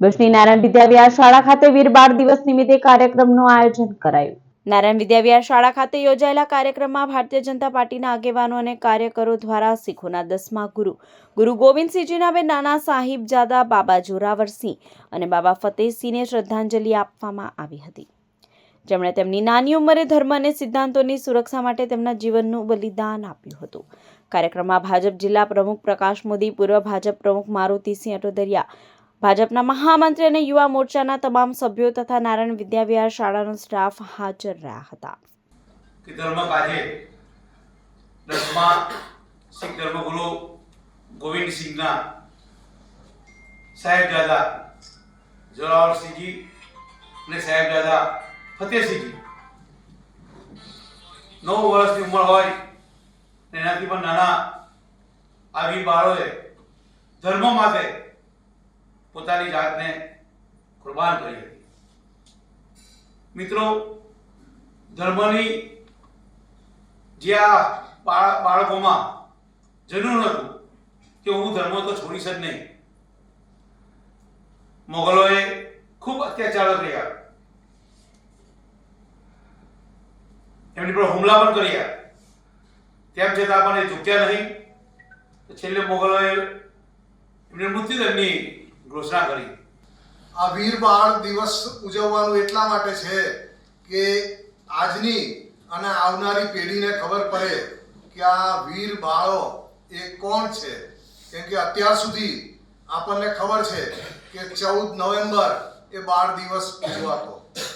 ભુજની નારાયણ વિદ્યાવિહાર શાળા ખાતે વીર બાળ દિવસ નિમિત્તે કાર્યક્રમનું આયોજન કરાયું. નારાયણ વિદ્યાવિહાર શાળા ખાતે યોજાયેલા કાર્યક્રમમાં ભારતીય જનતા પાર્ટીના આગેવાનો અને કાર્યકરો દ્વારા શીખોના દસમા ગુરુ ગુરુ ગોવિંદસિંહજીના બે નાના સાહિબજાદા બાબા જોરાવરસિંહ અને બાબા ફતેહસિંહને શ્રદ્ધાંજલિ આપવામાં આવી હતી. જેમણે તેમની નાની ઉંમરે ધર્મ અને સિદ્ધાંતોની સુરક્ષા માટે તેમના જીવનનું બલિદાન આપ્યું હતું. કાર્યક્રમમાં ભાજપ જિલ્લા પ્રમુખ પ્રકાશ મોદી, પૂર્વ ભાજપ પ્રમુખ મારુતિસિંહ અટોદરિયા ભાજપના મહામંત્રી અને યુવા મોરચાના તમામ સભ્યો તથા નારાયણ વિદ્યાવિહાર શાળાનો સ્ટાફ હાજર રહ્યા હતા. નવ વર્ષની ઉંમર હોય એનાથી પણ નાના આવી બાળોએ ધર્મ માટે પોતાની જાતને કુરબાન કરી હતી. મિત્રો, ધર્મની જે આ બાળ- બાળકોમાં જનૂન હતું કે હું ધર્મ તો છોડીશ જ નહીં. મોગલોએ ખૂબ અત્યાચારો કર્યા. એમની પર હુમલા પણ કર્યા. તેમ છતાં પણ એ ઝૂક્યા નહીં. છેલ્લે મોગલોએ એમને મૃત્યુદંડની ઘોષણા કરી. આ વીર બાળ દિવસ ઉજવવાનું એટલા માટે છે કે આજની અને આવનારી પેઢીને ખબર પડે કે આ વીર બાળો એ કોણ છે. કેમ કે અત્યાર સુધી આપણને ખબર છે કે ચૌદ નવેમ્બર એ બાળ દિવસ ઉજવાતો.